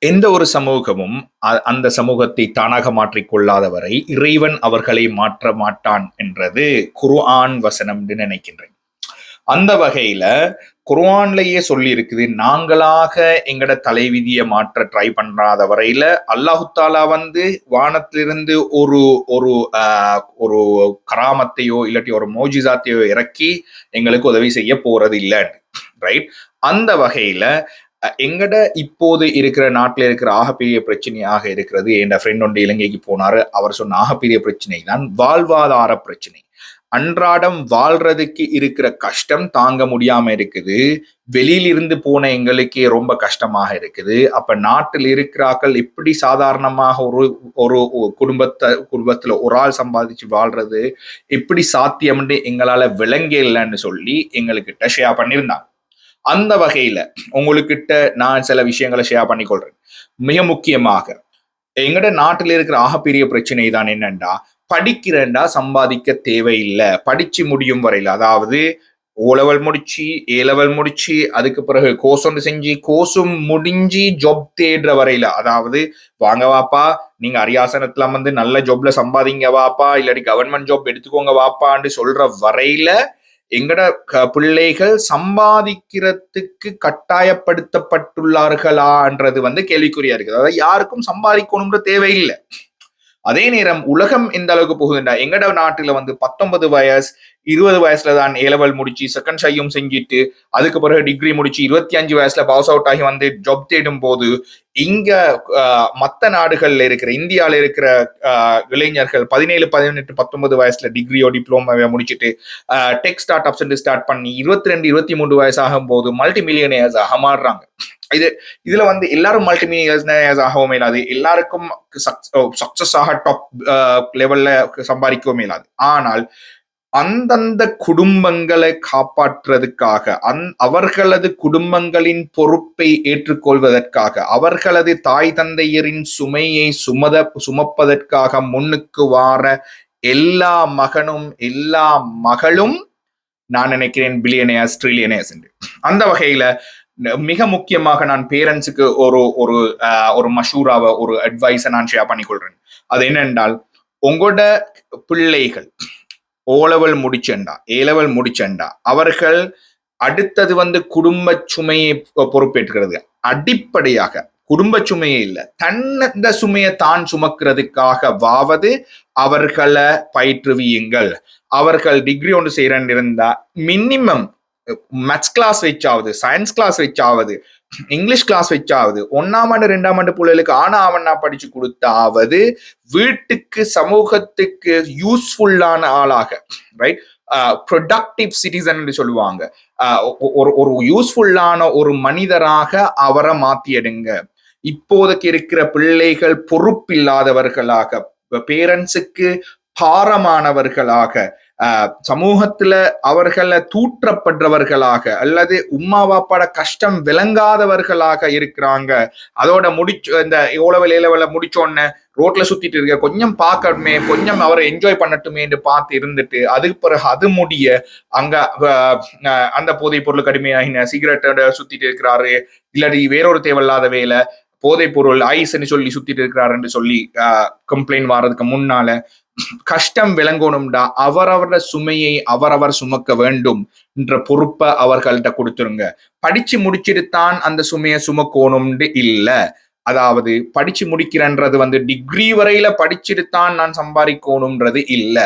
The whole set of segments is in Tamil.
எந்த ஒரு சமூகமும் அந்த சமூகத்தை தானாக மாற்றிக்கொள்ளாதவரை இறைவன் அவர்களை மாற்ற மாட்டான் என்றது குர்ஆன் வசனம் என்று நினைக்கின்றேன். அந்த வகையில குர்ஆன்லயே சொல்லி இருக்குது நாங்களாக எங்கட தலைவிதியை மாற்ற ட்ரை பண்றாத வரையில அல்லாஹுத்தாலா வந்து வானத்திலிருந்து ஒரு ஒரு ஒரு கராமத்தையோ இல்லாட்டி ஒரு மோஜிசாத்தையோ இறக்கி எங்களுக்கு உதவி செய்ய போறது இல்லை ரைட் அந்த வகையில எங்கட இப்போது இருக்கிற நாட்டில் இருக்கிற ஆகப்பெரிய பிரச்சனையாக இருக்கிறது என் ஃப்ரெண்ட் ஒன்று இலங்கைக்கு போனாரு. அவர் சொன்ன ஆகப்பெரிய பிரச்சனை தான் வாழ்வாதார பிரச்சனை. அன்றாடம் வாழ்றதுக்கு இருக்கிற கஷ்டம் தாங்க முடியாம இருக்குது. வெளியில இருந்து போன எங்களுக்கே ரொம்ப கஷ்டமாக இருக்குது. அப்ப நாட்டில் இருக்கிறாக்கள் எப்படி சாதாரணமாக ஒரு ஒரு குடும்பத்தை குடும்பத்துல ஒரு ஆள் சம்பாதிச்சு வாழ்றது எப்படி சாத்தியம்னு எங்களால விளங்க இல்லைன்னு சொல்லி எங்களுக்கு ஷேர் பண்ணியிருந்தாங்க. அந்த வகையில உங்களுக்கிட்ட நான் சில விஷயங்களை ஷேர் பண்ணிக்கொள்றேன். மிக முக்கியமாக எங்கட நாட்டில் இருக்கிற ஆகப்பெரிய பிரச்சனை தான் என்னண்டா? படிக்கிறேன்டா சம்பாதிக்க தேவையில்லை. படிச்சு முடியும் வரையில் அதாவது ஓ லெவல் முடிச்சு ஏ லெவல் முடிச்சு அதுக்கு பிறகு கோர்ஸ் ஒன்று செஞ்சு கோர்ஸும் முடிஞ்சு ஜாப் தேடுற வரையில அதாவது வாங்க வாப்பா நீங்க அரியாசனத்துல வந்து நல்ல ஜாப்ல சம்பாதிங்க வாப்பா இல்லாட்டி கவர்மெண்ட் ஜாப் எடுத்துக்கோங்க வாப்பான்னு சொல்ற வரையில எங்கட பிள்ளைகள் சம்பாதிக்கிறதுக்கு கட்டாயப்படுத்தப்பட்டுள்ளார்களான்றது வந்து கேள்விக்குறியா இருக்குது. அதாவது யாருக்கும் சம்பாதிக்கணும்ன்ற தேவையில்லை. அதே நேரம் உலகம் எந்த அளவுக்கு போகுதுண்டா எங்கட நாட்டுல வந்து பத்தொன்பது வயசு இருபது வயசுல தான் ஏலவல் முடிச்சு செகண்ட் ஷையும் செஞ்சுட்டு அதுக்கு பிறகு டிகிரி முடிச்சு இருபத்தி அஞ்சு வயசுல பாஸ் அவுட் ஆகி வந்து ஜாப் தேடும் போது இங்க ஆஹ், மத்த நாடுகள்ல இருக்கிற இந்தியால இருக்கிற ஆஹ், இளைஞர்கள் பதினேழு பதினெட்டு பத்தொன்பது வயசுல டிகிரியோ டிப்ளமோவை முடிச்சுட்டு டெக் ஸ்டார்ட் அப்ஸ் ஸ்டார்ட் பண்ணி இருபத்தி ரெண்டு இருபத்தி மூணு வயசு ஆகும் போது மல்டி மில்லியனர்ஸ் ஆக மாறுறாங்க இது இதுல வந்து எல்லாரும் மல்டிமீனியர்ஸ் ஆகவும் இல்லாது எல்லாருக்கும் சக்சஸ் ஆக டாப் லெவல்ல சம்பாதிக்கவும் இயலாது ஆனால் அந்தந்த குடும்பங்களை காப்பாற்றுறதுக்காக அந் அவர்களது குடும்பங்களின் பொறுப்பை ஏற்றுக்கொள்வதற்காக அவர்களது தாய் தந்தையரின் சுமையை சுமத சுமப்பதற்காக முன்னுக்கு வார எல்லா மகனும் எல்லா மகளும் நான் நினைக்கிறேன் பில்லியனேஸ் ட்ரில்லியனேஸ் என்று. அந்த வகையில மிக முக்கியமாக நான் பேரண்ட்ஸுக்கு ஒரு ஒரு ஒரு மஷூராவை ஒரு அட்வைஸை நான் ஷேர் பண்ணிக்கொள்றேன் அது என்னென்றால் உங்களோட பிள்ளைகள் ஓ லெவல் முடிச்சண்டா ஏ லெவல் முடிச்சண்டா அவர்கள் அடுத்தது வந்து குடும்ப சுமையை பொறுப்பேற்கிறது அடிப்படையாக குடும்ப சுமையே இல்லை. தன்னந்த சுமையை தான் சுமக்கிறதுக்காக வாவது அவர்களை பயிற்றுவியுங்கள். அவர்கள் டிகிரி ஒன்று செய்யறேன்னு இருந்தா மினிமம் மேத்ஸ் கிளாஸ் வச்சாவது சயின்ஸ் கிளாஸ் வச்சாவது இங்கிலீஷ் கிளாஸ் வச்சாவது ஒன்னாம் ஆண்டு ரெண்டாம் ஆண்டு பிள்ளைகளுக்கு ஆனா அவனா படிச்சு கொடுத்தாவது வீட்டுக்கு சமூகத்துக்கு யூஸ்ஃபுல்லான ஆளாக ரைட் ப்ரொடக்டிவ் சிட்டிசன் சொல்லுவாங்க. ஆஹ் ஒரு ஒரு யூஸ்ஃபுல்லான ஒரு மனிதராக அவரை மாத்திடுங்க இப்போதைக்கு இருக்கிற பிள்ளைகள் பொறுப்பில்லாதவர்களாக பேரண்ட்ஸுக்கு பாரமானவர்களாக சமூகத்துல அவர்களை தூற்றப்படுறவர்களாக அல்லது உம்மா வாப்பாட கஷ்டம் விளங்காதவர்களாக இருக்கிறாங்க. அதோட முடிச்சு இந்த இவ்வளவு இளவல முடிச்சோடனே ரோட்ல சுத்திட்டு இருக்க கொஞ்சம் பார்க்கணுமே கொஞ்சம் அவரை என்ஜாய் பண்ணட்டுமேன்னு பார்த்து இருந்துட்டு அதுக்கு பிறகு அது முடிய அங்க அந்த போதைப் பொருள் கடுமையாகின. சிகரெட்டோட சுத்திட்டு இருக்கிறாரு. இல்லாட்டி வேறொரு தேவையில்லாத வேலை போதைப் பொருள் ஐஸ்ன்னு சொல்லி சுத்திட்டு இருக்கிறாருன்னு சொல்லி கம்ப்ளைண்ட் வர்றதுக்கு முன்னால கஷ்டம் விளங்கணும்டா. அவரவர சுமையை அவரவர் சுமக்க வேண்டும் என்ற பொறுப்பை அவர்கள்ட்ட கொடுத்துருங்க. படிச்சு முடிச்சிருத்தான் தான் அந்த சுமையை சுமக்கணும்னு இல்ல. அதாவது படிச்சு முடிக்கிறன்றது வந்து டிகிரி வரையில படிச்சுட்டு தான் நான் சம்பாதிக்கணும்ன்றது இல்ல.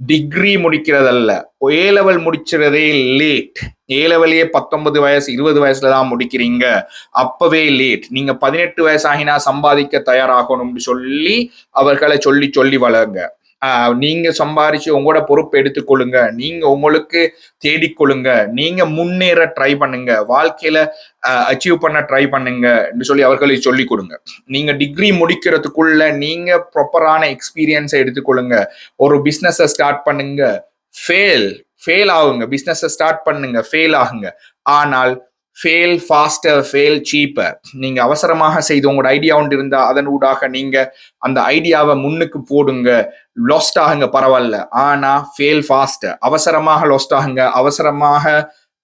டிகிரி முடிக்கிறதல்ல. ஏ லெவல் முடிச்சதே லேட் ஏ லெவலையே பத்தொன்பது வயசு இருபது வயசுல தான் முடிக்கிறீங்க. அப்பவே லேட் நீங்க பதினெட்டு வயசாகினா சம்பாதிக்க தயாராகணும்னு சொல்லி அவர்களை சொல்லி சொல்லி வளருங்க. நீங்க சம்பாரிச்சு உங்களோட பொறுப்பு எடுத்துக்கொள்ளுங்க. நீங்க உங்களுக்கு தேடிக்கொள்ளுங்க நீங்க முன்னேற ட்ரை பண்ணுங்க. வாழ்க்கையில அச்சீவ் பண்ண ட்ரை பண்ணுங்க சொல்லி அவர்களுக்கு சொல்லி கொடுங்க. நீங்க டிகிரி முடிக்கிறதுக்குள்ள நீங்க ப்ராப்பரான எக்ஸ்பீரியன்ஸை எடுத்துக்கொள்ளுங்க ஒரு பிஸ்னஸை ஸ்டார்ட் பண்ணுங்க. ஃபெயில் ஃபெயில் ஆகுங்க. பிஸ்னஸை ஸ்டார்ட் பண்ணுங்க. ஃபெயில் ஆகுங்க. ஆனால் ஃபெயில் ஃபாஸ்டர் ஃபெயில் சீப்பர் நீங்கள் அவசரமாக செய்து உங்களோட ஐடியா ஒன்று இருந்தால் அதன் ஊடாக நீங்கள் அந்த ஐடியாவை முன்னுக்கு போடுங்க. லாஸ்ட் ஆகுங்க பரவாயில்ல. ஆனா ஃபெயில் ஃபாஸ்ட் அவசரமாக லாஸ்ட் ஆகுங்க. அவசரமாக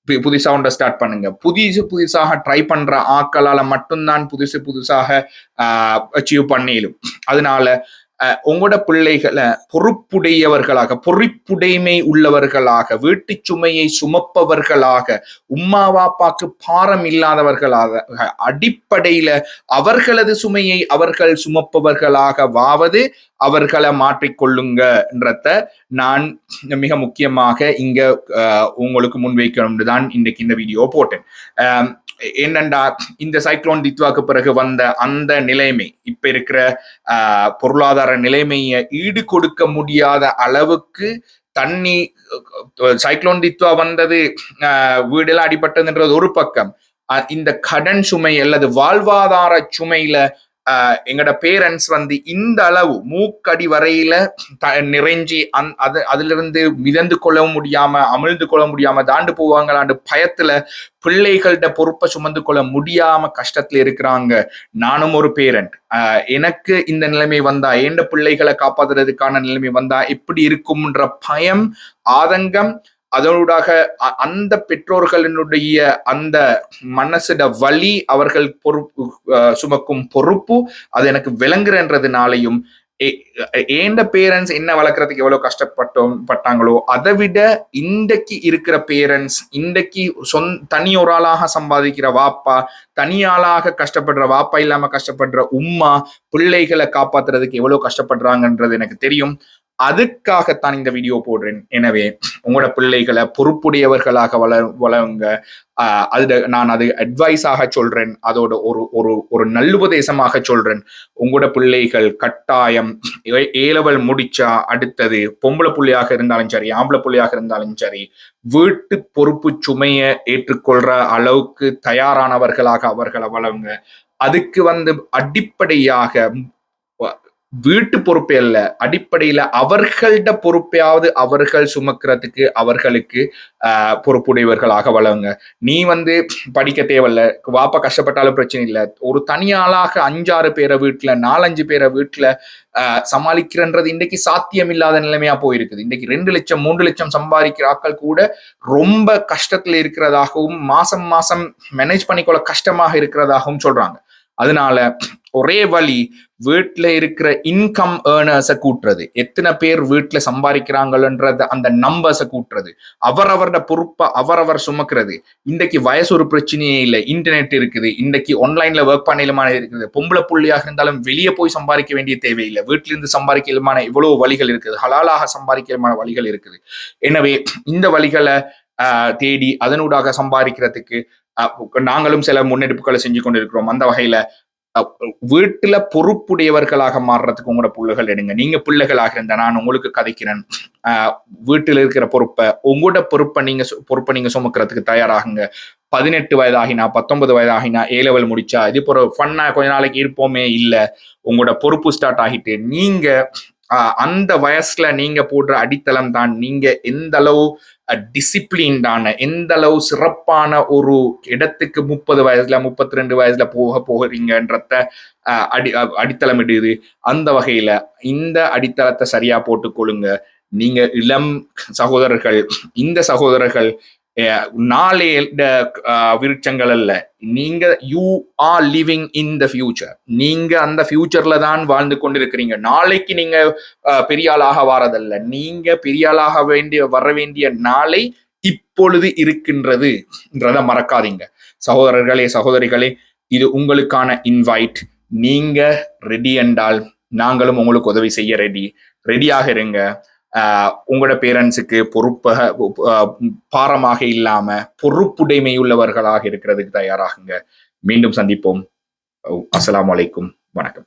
புதுசா ஒன்றை ஸ்டார்ட் பண்ணுங்க. புதுசு புதுசாக ட்ரை பண்ற ஆக்களால மட்டும்தான் புதுசு புதுசாக அச்சீவ் பண்ணிடும் அதனால உங்களோட பிள்ளைகளை பொறுப்புடையவர்களாக பொறுப்புடைமை உள்ளவர்களாக வீட்டு சுமையை சுமப்பவர்களாக உம்மா வாப்பாக்கு பாரம் இல்லாதவர்களாக அடிப்படையில அவர்களது சுமையை அவர்கள் சுமப்பவர்களாகவாவது அவர்களை மாற்றிக்கொள்ளுங்கன்றத நான் மிக முக்கியமாக இங்க உங்களுக்கு முன்வைக்கணும்னு தான் இன்றைக்கு இந்த வீடியோ போட்டேன். என்னண்டா இந்த சைக்ளோன் தித்வாக்கு பிறகு வந்த அந்த நிலைமை இப்ப இருக்கிற பொருளாதார பொருளாதார நிலைமையை ஈடு கொடுக்க முடியாத அளவுக்கு தண்ணி சைக்ளோன் தித்வா வந்தது அஹ், வீடெல்லாம் அடிபட்டதுன்றது ஒரு பக்கம். அஹ், இந்த கடன் சுமை அல்லது வாழ்வாதார சுமையில எங்களோட பேரண்ட்ஸ் வந்து இந்த அளவு மூக்கடி வரையில த- நிறைஞ்சி அந் அது அதிலிருந்து மிதந்து கொள்ளவும் முடியாம அமிழ்ந்து கொள்ள முடியாம தாண்டு போவாங்களாண்டு பயத்துல பிள்ளைகள்ட பொறுப்பை சுமந்து கொள்ள முடியாம கஷ்டத்துல இருக்கிறாங்க. நானும் ஒரு பேரண்ட் எனக்கு இந்த நிலைமை வந்தா ஏண்ட பிள்ளைகளை காப்பாத்துறதுக்கான நிலைமை வந்தா எப்படி இருக்கும்ன்ற பயம் ஆதங்கம் அதனூடாக அ- அந்த பெற்றோர்களினுடைய அந்த மனசிட வலி அவர்கள் பொறுப்பு சுமக்கும் பொறுப்பு அது எனக்கு விளங்குறன்றதுனாலையும் ஏ- ஏண்ட பேரண்ட்ஸ் என்ன வளர்க்கறதுக்கு எவ்வளவு கஷ்டப்பட்டோம் பட்டாங்களோ அதை விட இன்றைக்கு இருக்கிற பேரண்ட்ஸ் இன்றைக்கு சொந் தனி ஒரு ஆளாக சம்பாதிக்கிற வாப்பா தனியாளாக கஷ்டப்படுற வாப்பா இல்லாம கஷ்டப்படுற உம்மா பிள்ளைகளை காப்பாத்துறதுக்கு எவ்வளவு கஷ்டப்படுறாங்கன்றது எனக்கு தெரியும். அதுக்காகத்தான் இந்த வீடியோ போடுறேன். எனவே உங்களோட பிள்ளைகளை பொறுப்புடையவர்களாக வள வளருங்க. அது நான் அது அட்வைஸாக சொல்றேன். அதோட ஒரு ஒரு ஒரு நல்லுபதேசமாக சொல்றேன். உங்களோட பிள்ளைகள் கட்டாயம் ஏலவல் முடிச்சா அடுத்தது பொம்பளை புள்ளியாக இருந்தாலும் சரி ஆம்பளை புள்ளியாக இருந்தாலும் சரி வீட்டு பொறுப்பு சுமையை ஏற்றுக்கொள்ற அளவுக்கு தயாரானவர்களாக அவர்களை வளருங்க. அதுக்கு வந்து அடிப்படையாக வீட்டு பொறுப்பே அல்ல. அடிப்படையில அவர்கள்ட பொறுப்பையாவது அவர்கள் சுமக்கிறதுக்கு அவர்களுக்கு ஆஹ் பொறுப்புடையவர்களாக வளருங்க. நீ வந்து படிக்க தேவையில்ல வாப்பா கஷ்டப்பட்டாலும் பிரச்சனை இல்லை. ஒரு தனியாளாக அஞ்சாறு பேரை வீட்டுல நாலஞ்சு பேரை வீட்டுல சமாளிக்கிறன்றது இன்னைக்கு சாத்தியம் இல்லாத நிலைமையா போயிருக்குது. இன்னைக்கு ரெண்டு லட்சம் மூன்று லட்சம் சம்பாதிக்கிற ஆட்கள் கூட ரொம்ப கஷ்டத்துல இருக்கிறதாகவும் மாசம் மாசம் மேனேஜ் பண்ணிக்கொள்ள கஷ்டமாக இருக்கிறதாகவும் சொல்றாங்க. அதனால ஒரே வழி வீட்டில் இருக்கிற இன்கம் ஏர்னர்ஸை கூட்டுறது. எத்தனை பேர் வீட்டில் சம்பாதிக்கிறாங்கன்றத அந்த நம்பர்ஸை கூட்டுறது. அவரவரோட பொறுப்பை அவரவர் சுமக்கிறது. இன்றைக்கு வயசு ஒரு பிரச்சனையே இல்லை. இன்டர்நெட் இருக்குது. இன்றைக்கு ஆன்லைனில் ஒர்க் பண்ணலுமான இருக்குது. பொம்பளை புள்ளியாக இருந்தாலும் வெளியே போய் சம்பாதிக்க வேண்டிய தேவையில்லை. வீட்டிலிருந்து சம்பாதிக்கலுமான இவ்வளோ வழிகள் இருக்குது. ஹலாலாக சம்பாதிக்கலுமான வழிகள் இருக்குது. எனவே இந்த வழிகளை ஆஹ், தேடி அதனூடாக சம்பாதிக்கிறதுக்கு நாங்களும் சில முன்னெடுப்புகளை செஞ்சு கொண்டிருக்கிறோம். அந்த வகையில வீட்டுல பொறுப்புடையவர்களாக மாறுறதுக்கு உங்களோட பிள்ளைகள் எடுங்க. நீங்க பிள்ளைகளாக இருந்த நான் உங்களுக்கு கதைக்கிறேன். வீட்டில் இருக்கிற பொறுப்பை உங்களோட பொறுப்பை நீங்க பொறுப்பை நீங்க சுமக்கிறதுக்கு தயாராகுங்க. பதினெட்டு வயதாகினா பத்தொன்பது வயதாகினா ஏ லெவல் முடிச்சா இது போற ஃபன்னா கொஞ்ச நாளைக்கு இருப்போமே இல்லை உங்களோட பொறுப்பு ஸ்டார்ட் ஆகிட்டு நீங்க அந்த வயசுல நீங்க போடுற அடித்தளம் தான். நீங்க எந்த அளவு டிசிப்ளின்டான எந்த அளவு சிறப்பான ஒரு இடத்துக்கு முப்பது வயசுல முப்பத்தி ரெண்டு வயசுல போக போகிறீங்கன்றத அடி அடித்தளம் இடுது. அந்த வகையில இந்த அடித்தளத்தை சரியா போட்டுக்கொள்ளுங்க. நீங்க இளம் சகோதரர்கள் இந்த சகோதரர்கள் நாளே விருட்சங்கள் அல்ல. நீங்க you are living in the future நீங்க அந்த ஃபியூச்சர்ல தான் வாழ்ந்து கொண்டிருக்கிறீங்க. நாளைக்கு நீங்க பெரியாளாக வாரதல்ல. நீங்க பெரியாளாக வேண்டிய வர வேண்டிய நாளை இப்பொழுது இருக்கின்றதுன்றத மறக்காதீங்க. சகோதரர்களே சகோதரிகளே இது உங்களுக்கான இன்வைட் நீங்க ரெடி என்றால் நாங்களும் உங்களுக்கு உதவி செய்ய ரெடி ரெடியாக இருங்க. உங்களோட பேரண்ட்ஸுக்கு பொறுப்பாக பாரமாக இல்லாம பொறுப்புடைமை உள்ளவர்களாக இருக்கிறதுக்கு தயாராகுங்க. மீண்டும் சந்திப்போம். அஸ்லாம் வலைக்கும் வணக்கம்.